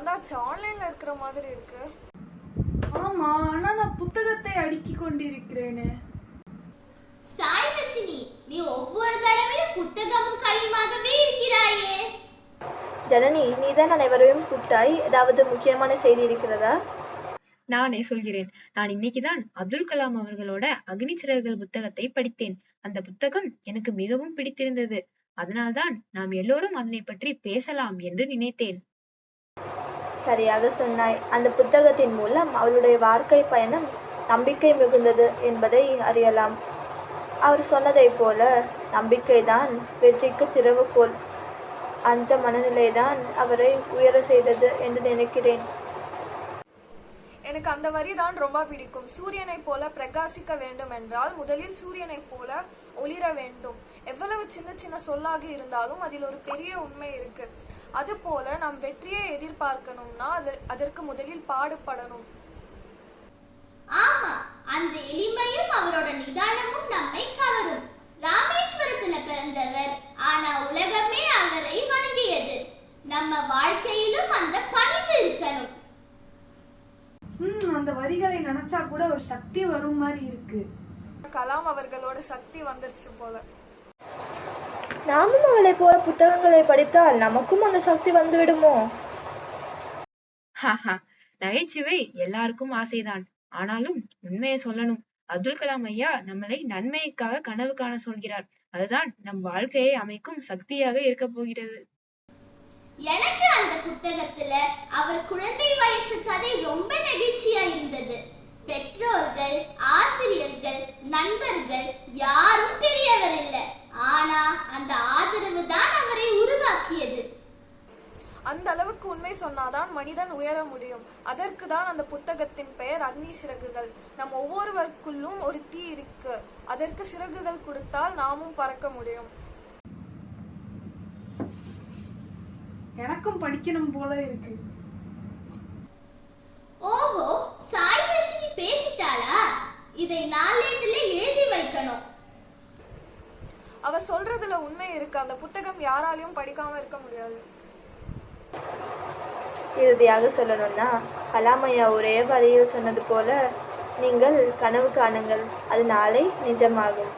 வந்தாச்சு. ஆன்லைன்ல இருக்கிற மாதிரி இருக்கு. ஆமா ஆனா நான் புத்தகத்தை அடுக்கிக் கொண்டிருக்கிறேனே. சாய் ரஷினி நீ ஒவ்வொரு தடவையும் புத்தகமும் கையுமாகவே இருக்கிறாயே. ஜனனி நீதான் அனைவரையும் கூப்பிட்டாய்? ஏதாவது முக்கியமான செய்தி இருக்கிறதா? நானே சொல்கிறேன். நான் இன்னைக்குதான் அப்துல் கலாம் அவர்களோட அக்னி சிறகுகள் புத்தகத்தை படித்தேன். அந்த புத்தகம் எனக்கு மிகவும் பிடித்திருந்தது. அதனால்தான் நாம் எல்லோரும் அதனை பற்றி பேசலாம் என்று நினைத்தேன். சரியாக சொன்னாய். அந்த புத்தகத்தின் மூலம் அவளுடைய வாழ்க்கை பயணம் நம்பிக்கை மிகுந்தது என்பதை அறியலாம். அவர் சொன்னதைப் போல நம்பிக்கைதான் வெற்றிக்கு திறவுகோல். அந்த மனநிலைதான் அவரை உயர செய்தது என்று நினைக்கிறேன். எனக்கு அந்த வரி தான் ரொம்ப பிடிக்கும். சூரியனை போல பிரகாசிக்க வேண்டும் என்றால் முதலில் சூரியனை போல ஒளிர வேண்டும். எவ்வளவு சின்ன சின்ன சொல்லாக இருந்தாலும் அதில் ஒரு பெரிய உண்மை இருக்கு. அது போல நாம் வெற்றியை எதிர்பார்க்கணும்னா அது அதற்கு முதலில் பாடுபடணும். ஆமா அந்த எளிமையும் அவரோட நிதானமும் நம்மை கவரும். ராமேஸ்வரத்துல பிறந்தவர் ஆனா உலகமே அவரை வணங்கியது. நம்ம வாழ்க்கையிலும் அந்த பணிவு இருக்கணும். அந்த வரிகளை நினைச்சா கூட ஒரு சக்தி வரும் மாதிரி இருக்கு. கலாம் அவர்களோட சக்தி வந்துருச்சு போல. நாமும் அவளை போல புத்தகங்களை படித்தால் நமக்கும் அந்த சக்தி வந்துவிடுமோ? நகைச்சுவை எல்லாருக்கும் ஆசைதான். ஆனாலும் உண்மையை சொல்லணும். அப்துல் கலாம் ஐயா நம்மளை நன்மைக்காக கனவு காண சொல்கிறார். அதுதான் நம் வாழ்க்கையை அமைக்கும் சக்தியாக இருக்க போகிறது. எனக்கு அந்த புத்தகத்துல அவர் குழந்தை வயசு கதை ரொம்ப நெகிழ்ச்சியா இருந்தது. பெற்றோர்கள் ஆசிரியர்கள் நண்பர்கள் யாரும் பெரியவர் இல்ல ஆனா அந்த ஆதரவு தான் அவரை உருவாக்கியது அந்த அளவுக்கு உண்மை சொன்னாதான் மனிதன் உயர முடியும். அதற்கு தான் அந்த புத்தகத்தின் பெயர் அக்னி சிறகுகள். நம் ஒவ்வொருவருக்குள்ளும் ஒரு தீ இருக்கு. அதற்கு சிறகுகள் கொடுத்தால் நாமும் பறக்க முடியும். எனக்கும் படிக்கணும் போல இருக்கு. ஓஹோ சாய் பேசிட்டாளா? இதை நாளேட்டுல எழுதி வைக்கணும். அவ சொல்றதுல உண்மை இருக்கு. அந்த புத்தகம் யாராலையும் படிக்காம இருக்க முடியாது. இறுதியாக சொல்லணும்னா கலாமையா ஒரே வரியில் சொன்னது போல நீங்கள் கனவு காணுங்கள். அது நாளை நிஜமாகும்.